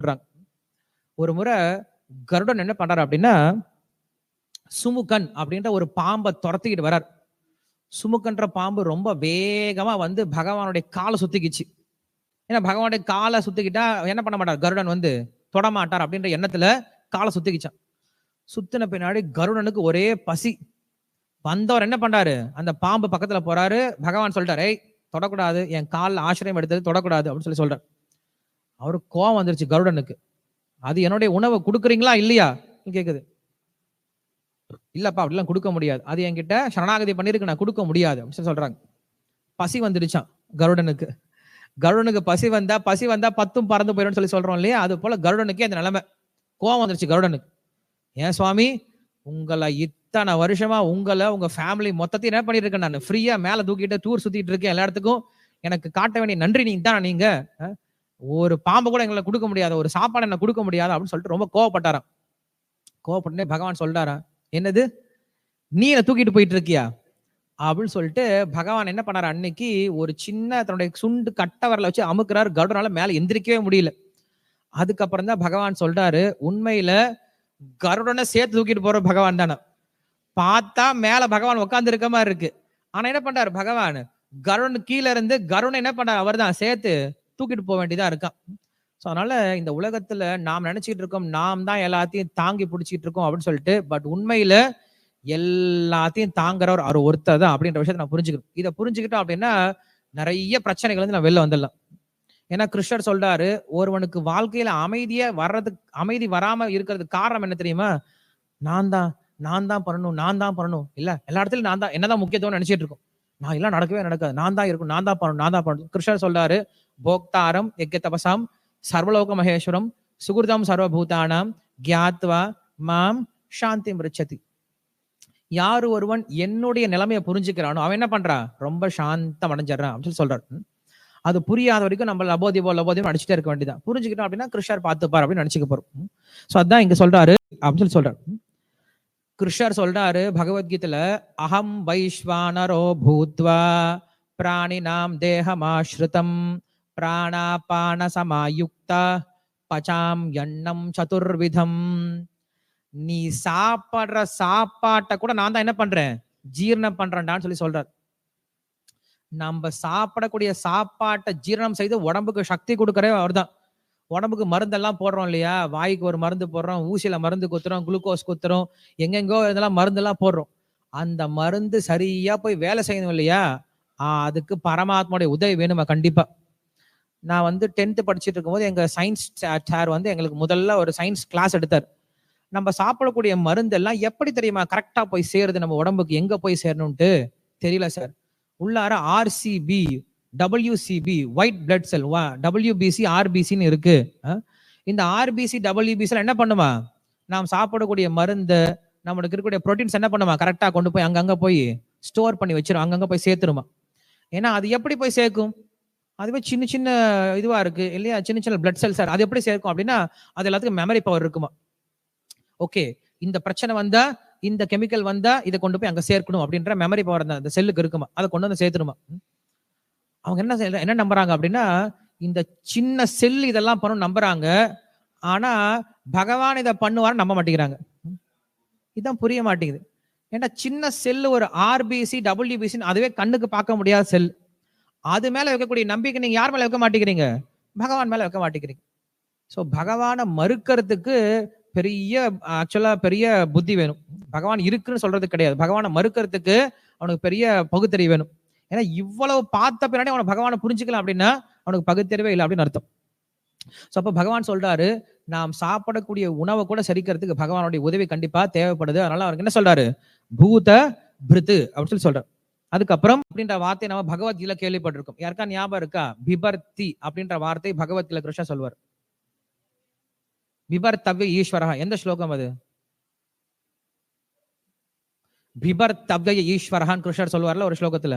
சொல்றாங்க ஒரு முறை கருடன் என்ன பண்றாரு அப்படின்னா சுமுகன் அப்படின்ற ஒரு பாம்பை துரத்திக்கிட்டு வரார் சுமுக்கன்ற பாம்பு ரொம்ப வேகமா வந்து பகவானுடைய காலை சுத்திக்கிச்சு. ஏன்னா பகவானுடைய காலை சுத்திக்கிட்டா என்ன பண்ண மாட்டார்? கருடன் வந்து தொடமாட்டார் அப்படின்ற எண்ணத்துல காலை சுத்திக்கிச்சான். சுத்தின பின்னாடி கருடனுக்கு ஒரே பசி. வந்தவர் என்ன பண்றாரு? அந்த பாம்பு பக்கத்துல போறாரு. பகவான் சொல்லிட்டாரு "ஏய், தொடக்கூடாது. என் காலில் ஆசிரியம் எடுத்தது தொடக்கூடாது அப்படின்னு சொல்லி சொல்றாரு. அவருக்கு கோவம் வந்துருச்சு கருடனுக்கு. அது என்னுடைய உணவை கொடுக்குறீங்களா இல்லையா? கேட்குது இல்லப்பா அப்படிலாம் கொடுக்க முடியாது. அது என்கிட்ட சரணாகதி பண்ணிருக்கு நான் கொடுக்க முடியாது அப்படின்னு சொல்றாங்க. பசி வந்துடுச்சான் கருடனுக்கு. கருடனுக்கு பசி வந்தா பசி வந்தா பத்தும் பறந்து போயிடும்னு சொல்லி சொல்றோம் இல்லையா? அது போல கருடனுக்கே அந்த நிலைமை. கோவம் வந்துருச்சு கருடனுக்கு. ஏன் சுவாமி? உங்களை இத்தனை வருஷமா உங்களை உங்க ஃபேமிலி மொத்தத்தையும் என்ன பண்ணிட்டு இருக்கேன் நான்? ஃப்ரீயா மேல தூக்கிட்டு டூர் சுத்திட்டு இருக்கேன் எல்லா இடத்துக்கும். எனக்கு காட்ட வேண்டிய நன்றி நீங்க. தான் நீங்க ஒரு பாம்பு கூட எங்களை கொடுக்க முடியாது ஒரு சாப்பாடு என்ன கொடுக்க முடியாது அப்படின்னு சொல்லிட்டு ரொம்ப கோவப்பட்டாராம். கோவப்பட்டே பகவான் சொல்லிட்டாராம் என்னது? நீ என்னை தூக்கிட்டு போயிட்டு இருக்கியா அப்படின்னு சொல்லிட்டு பகவான் என்ன பண்ணார் அன்னைக்கு ஒரு சின்ன தன்னுடைய சுண்டு கட்ட வரல வச்சு அமுக்குறாரு. கருடனால மேல எந்திரிக்கவே முடியல. அதுக்கப்புறம் தான் பகவான் சொல்றாரு உண்மையில கருடனை சேர்த்து தூக்கிட்டு போற பகவான் தானே. பார்த்தா மேல பகவான் உட்கார்ந்து இருக்க மாதிரி இருக்கு. ஆனா என்ன பண்றாரு பகவான்? கருடன் கீழே இருந்து கருடன் என்ன பண்றாரு அவர்தான் சேர்த்து தூக்கிட்டு போக வேண்டியதா இருக்கான். ஸோ அதனால இந்த உலகத்துல நாம் நினைச்சிட்டு இருக்கோம் நாம் தான் எல்லாத்தையும் தாங்கி பிடிச்சிட்டு இருக்கோம் அப்படின்னு சொல்லிட்டு பட் உண்மையில எல்லாத்தையும் தாங்குறவர் அவர் ஒருத்தர் தான் அப்படின்ற விஷயத்தை நான் புரிஞ்சுக்கணும். இதை புரிஞ்சுக்கிட்டோம் அப்படின்னா நிறைய பிரச்சனைகள் வந்து நான் வெளில வந்துடலாம். ஏன்னா கிருஷ்ணர் சொல்றாரு ஒருவனுக்கு வாழ்க்கையில அமைதியா வர்றதுக்கு அமைதி வராம இருக்கிறதுக்கு காரணம் என்ன தெரியுமா? நான் தான் நான் தான் பண்ணணும் நான் தான் பண்ணணும். இல்ல எல்லா இடத்துலயும் நான் தான். என்னதான் முக்கியத்துவம் நினைச்சிட்டு இருக்கோம். நான் எல்லாம் நடக்கவே நடக்காது. நான் தான் இருக்கும் நான் தான் பண்ணணும். நான் தான் பண்ணணும். கிருஷ்ணர் சொல்றாரு போக்தாரம் யஜ்ய தபசாம் சர்வலோக மகேஸ்வரம் சுகுர்தம் சர்வபூதானாம் கியாத்வா மாம் சாந்தி மிருச்சதி. யார் ஒருவன் என்னுடைய நிலைமையை புரிஞ்சுக்கிறானோ அவன் என்ன பண்றான்? ரொம்ப சாந்தம் அடைஞ்சிடறான் அப்படின்னு சொல்லி சொல்றாரு அது புரியாத வரைக்கும் நம்ம லபோதிபோ லபோதிபோ அடிச்சுட்டே இருக்க வேண்டியதான் புரிஞ்சுக்கிட்டோம் அப்படின்னா கிருஷ்ணர் பார்த்துப்பார் அப்படின்னு நினைச்சுக்க போறோம். சோ அதான் இங்க சொல்றாரு அப்படின்னு சொல்லி சொல்றாரு கிருஷ்ணர் சொல்றாரு பகவத்கீதையில அகம் வைஸ்வானரோ பூத்வா பிராணி நாம் தேகமாஸ்ருதம் பிராணாபான சமாயுக்தா பச்சாம் எண்ணம் சதுர்விதம். நீ சாப்பிடுற சாப்பாட்டை கூட நான் தான் என்ன பண்றேன்? ஜீரணம் பண்றேன்டான்னு சொல்லி சொல்றார். நம்ம சாப்பிடக்கூடிய சாப்பாட்டை ஜீரணம் செய்து உடம்புக்கு சக்தி கொடுக்கறே அவர்தான் உடம்புக்கு மருந்தெல்லாம் போடுறோம் இல்லையா? வாய்க்கு ஒரு மருந்து போடுறோம் ஊசியில மருந்து குத்துறோம் குளுக்கோஸ் குத்துறோம் எங்கெங்கோ இதெல்லாம் மருந்தெல்லாம் போடுறோம். அந்த மருந்து சரியா போய் வேலை செய்யணும் இல்லையா? அதுக்கு பரமாத்மாவுடைய உதவி வேணுமா? கண்டிப்பா. நான் வந்து டென்த்து படிச்சுட்டு இருக்கும்போது எங்க சயின்ஸ் சார் வந்து எங்களுக்கு முதல்ல ஒரு சயின்ஸ் கிளாஸ் எடுத்தார். நம்ம சாப்பிடக்கூடிய மருந்து எல்லாம் எப்படி தெரியுமா? கரெக்டா போய் சேருது நம்ம உடம்புக்கு? எங்க போய் சேரணும்ட்டு தெரியல சார் உள்ளார RCB WCB white blood cell WBC ஆர்பிசின்னு இருக்கு. இந்த ஆர்பிசி டபிள்யூபிசி என்ன பண்ணுமா? நாம் சாப்பிடக்கூடிய மருந்து நம்மளுக்கு இருக்கக்கூடிய ப்ரோட்டீன்ஸ் என்ன பண்ணுமா? கரெக்டாக கொண்டு போய் அங்கங்க போய் ஸ்டோர் பண்ணி வச்சிரும். அங்கங்க போய் சேர்த்துருமா. ஏன்னா அது எப்படி போய் சேர்க்கும்? அதுவே சின்ன சின்ன இதுவா இருக்கு இல்லையா? சின்ன சின்ன பிளட் செல்ஸ் அது எப்படி சேர்க்கும் அப்படின்னா அது எல்லாத்துக்கும் மெமரி பவர் இருக்குமா? ஓகே இந்த பிரச்சனை வந்தா இந்த கெமிக்கல் வந்தா இதை கொண்டு போய் அங்கே சேர்க்கணும் அப்படின்ற மெமரி பவர் அந்த அந்த செல்லுக்கு இருக்குமா? அதை கொண்டு வந்து சேர்த்துருமா? அவங்க என்ன செய்ய- என்ன நம்புறாங்க அப்படின்னா இந்த சின்ன செல் இதெல்லாம் பண்ணும் நம்புறாங்க. ஆனா பகவான் இதை பண்ணுவார் நம்ப மாட்டேங்கிறாங்க. இதுதான் புரிய மாட்டேங்குது. ஏன்னா சின்ன செல் ஒரு ஆர்பிசி டபிள்யூபிசின்னு அதுவே கண்ணுக்கு பார்க்க முடியாத செல். அது மேல வைக்கக்கூடிய நம்பிக்கை நீங்க யார் மேல வைக்க மாட்டேங்கிறீங்க? பகவான் மேல வைக்க மாட்டேங்கிறீங்க. ஸோ பகவானை மறுக்கிறதுக்கு பெரிய ஆக்சுவலா பெரிய புத்தி வேணும். பகவான் இருக்குன்னு சொல்றது கிடையாது. பகவானை மறுக்கிறதுக்கு அவனுக்கு பெரிய பகுத்தறிவு வேணும். ஏன்னா இவ்வளவு பார்த்த பின்னாடி அவனை பகவானை புரிஞ்சுக்கலாம் அப்படின்னா அவனுக்கு பகுத்தறிவே இல்லை அப்படின்னு அர்த்தம். ஸோ அப்போ பகவான் சொல்றாரு நாம் சாப்பிடக்கூடிய உணவை கூட சரிக்கிறதுக்கு பகவானுடைய உதவி கண்டிப்பா தேவைப்படுது. அதனால அவருக்கு என்ன சொல்றாரு? பூத பிருத்து அப்படின்னு சொல்லி சொல்றாரு. அதுக்கப்புறம் அப்படின்ற வார்த்தை நம்ம பகவத்கீதையில கேள்விப்பட்டிருக்கோம். யாருக்கா ஞாபகம் இருக்கா? பிபர்த்தி அப்படின்ற வார்த்தை பகவத்கீதை கிருஷ்ணா சொல்வார் பிபர்த்தவ்ய ஈஸ்வரா. எந்த ஸ்லோகம் அது? பிபர்த்தவ்ய ஈஸ்வரஹான் கிருஷ்ணர் சொல்வார்ல ஒரு ஸ்லோகத்துல.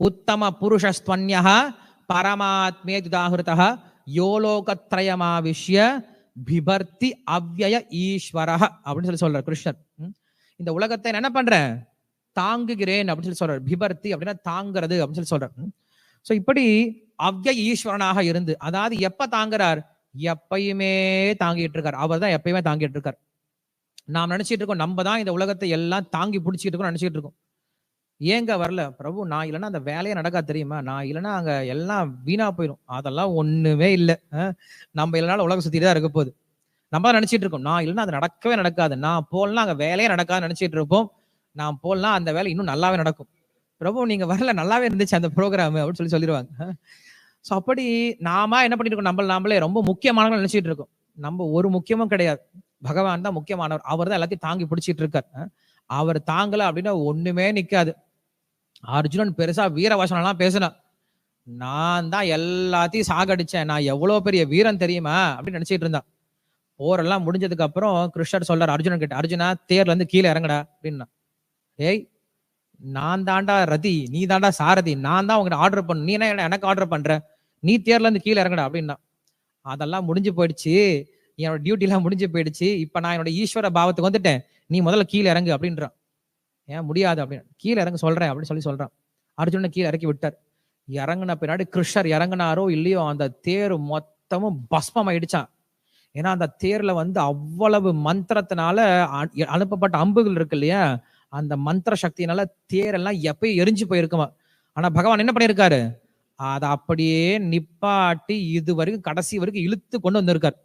உத்தம புருஷஸ்துவன்யா பரமாத்மே துதாகிருதா யோலோகத்ரயமாவிஷ்ய பிபர்த்தி அவ்யய ஈஸ்வர அப்படின்னு சொல்லி சொல்றார் கிருஷ்ணர். இந்த உலகத்தை என்ன பண்றேன்? தாங்குகிறேன் அப்படின்னு சொல்லி சொல்றார். பிபர்த்தி அப்படின்னா தாங்குறது அப்படின்னு சொல்லி சொல்றார். ஸோ இப்படி அவ்ய ஈஸ்வரனாக இருந்து அதாவது எப்ப தாங்குறார்? எப்பயுமே தாங்கிட்டு இருக்கார். அவர் தான் எப்பயுமே தாங்கிட்டு இருக்கார். நாம் நினைச்சிட்டு இருக்கோம் நம்ம தான் இந்த உலகத்தை எல்லாம் தாங்கி பிடிச்சிட்டு இருக்கோம் நினைச்சிட்டு இருக்கோம். ஏங்க வரல? பிரபு நான் இல்லைன்னா அந்த வேலையே நடக்காது தெரியுமா? நான் இல்லைன்னா அங்க எல்லாம் வீணா போயிடும் அதெல்லாம் ஒண்ணுமே இல்லை. நம்ம இல்லைனாலும் உலகம் சுத்திட்டு தான் இருக்க போகுது. நம்ம தான் நினைச்சிட்டு இருக்கோம். நான் இல்லைன்னா அது நடக்கவே நடக்காது. நான் போலாம் அங்க வேலையே நடக்காது நினைச்சிட்டு இருப்போம். நான் போலாம் அந்த வேலை இன்னும் நல்லாவே நடக்கும். பிரபு நீங்க வரல. நல்லாவே இருந்துச்சு அந்த ப்ரோக்ராம் அப்படின்னு சொல்லி சொல்லிடுவாங்க. ஸோ அப்படி நாம என்ன பண்ணிட்டு இருக்கோம்? நம்ம நாமளே ரொம்ப முக்கியமானவங்க நினைச்சிட்டு இருக்கோம். நம்ம ஒரு முக்கியமும் கிடையாது. பகவான் தான் முக்கியமானவர். அவர் தான் எல்லாத்தையும் தாங்கி பிடிச்சிட்டு இருக்கார். அவர் தாங்கல அப்படின்னா ஒண்ணுமே நிக்காது. அர்ஜுனன் பெருசா வீரவசனம் எல்லாம் பேசினான் நான் தான் எல்லாத்தையும் சாகடிச்சேன். நான் எவ்வளோ பெரிய வீரன் தெரியுமா? அப்படின்னு நினைச்சிட்டு இருந்தான். போரெல்லாம் முடிஞ்சதுக்கு அப்புறம் கிருஷ்ணர் சொல்றார் அர்ஜுனன் கிட்ட அர்ஜுனா தேர்ல இருந்து கீழே இறங்கடா. அப்படின்னா ஏய் நான் தாண்டா ரதி நீ தாண்டா சாரதி நான் தான் உங்ககிட்ட ஆர்டர் பண்ண நீ என்ன எனக்கு ஆர்டர் பண்ற? நீ தேர்ல இருந்து கீழே இறங்கடா. அப்படின்னா அதெல்லாம் முடிஞ்சு போயிடுச்சு. என்னோட டியூட்டி எல்லாம் முடிஞ்சு போயிடுச்சு. இப்ப நான் என்னோட ஈஸ்வர பாவத்துக்கு வந்துட்டேன். நீ முதல்ல கீழே இறங்கு. அப்படின்றான். ஏன் முடியாது அப்படின்னு. கீழே இறங்க சொல்றேன் அப்படின்னு சொல்லி சொல்றான். அர்ஜுனனை கீழே இறக்கி விட்டார். இறங்குன பின்னாடி கிருஷ்ணர் இறங்குனாரோ இல்லையோ அந்த தேர் மொத்தமும் பஸ்மம் ஆயிடுச்சான் ஏன்னா அந்த தேர்ல வந்து அவ்வளவு மந்திரத்தினால அ- அனுப்பப்பட்ட அம்புகள் இருக்கு இல்லையா? அந்த மந்திர சக்தியினால தேரெல்லாம் எப்பயும் எரிஞ்சு போயிருக்குமா? ஆனா பகவான் என்ன பண்ணியிருக்காரு? அதை அப்படியே நிப்பாட்டி இது வரைக்கும் கடைசி வரைக்கும் இழுத்து கொண்டு வந்திருக்கார்.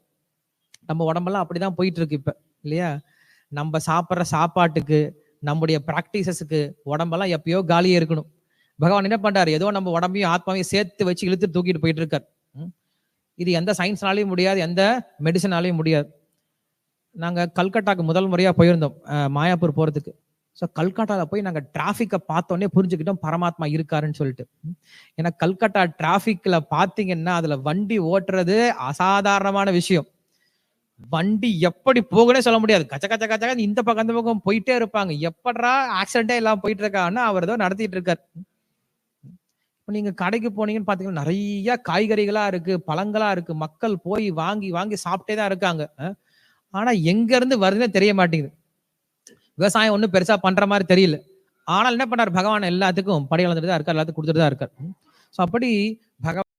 நம்ம உடம்பெல்லாம் அப்படிதான் போயிட்டு இருக்கு இப்ப இல்லையா? நம்ம சாப்பிட்ற சாப்பாட்டுக்கு நம்முடைய ப்ராக்டிசஸுக்கு உடம்பெல்லாம் எப்பயோ காலியே இருக்கணும். பகவான் என்ன பண்றாரு? ஏதோ நம்ம உடம்பையும் ஆத்மாவையும் சேர்த்து வச்சு இழுத்து தூக்கிட்டு போயிட்டு இருக்கார் இது எந்த சயின்ஸ்னாலையும் முடியாது எந்த மெடிசனாலையும் முடியாது. நாங்கள் கல்கட்டாக்கு முதல் முறையாக போயிருந்தோம் மாயாப்பூர் போகிறதுக்கு ஸோ கல்கட்டாவில் போய் நாங்கள் டிராஃபிக்கை பார்த்தோன்னே புரிஞ்சுக்கிட்டோம் பரமாத்மா இருக்காருன்னு சொல்லிட்டு. ஏன்னா கல்கட்டா டிராஃபிக்கில் பார்த்தீங்கன்னா அதில் வண்டி ஓட்டுறது அசாதாரணமான விஷயம். வண்டி எப்படி போகனே சொல்ல முடியாது. கச்ச கச்ச கச்ச இந்த பக்கம் அந்த பக்கம் போயிட்டே இருப்பாங்க. எப்படா ஆக்சிடென்டே எல்லாம் போயிட்டு இருக்காங்கன்னா அவர் ஏதோ நடத்திட்டு இருக்காரு. இப்போ நீங்க கடைக்கு போனீங்கன்னு பாத்தீங்கன்னா நிறைய காய்கறிகளா இருக்கு பழங்களா இருக்கு. மக்கள் போய் வாங்கி வாங்கி சாப்பிட்டே தான் இருக்காங்க. ஆனால் ஆனா எங்க இருந்து வருதுன்னே தெரிய மாட்டேங்குது. விவசாயம் ஒன்றும் பெருசா பண்ற மாதிரி தெரியல. ஆனால் என்ன பண்ணார்? பகவான் எல்லாத்துக்கும் படி வளர்ந்துட்டு தான் இருக்கார் எல்லாத்துக்கும் கொடுத்துட்டு தான் இருக்கார். ஸோ அப்படி பகவான்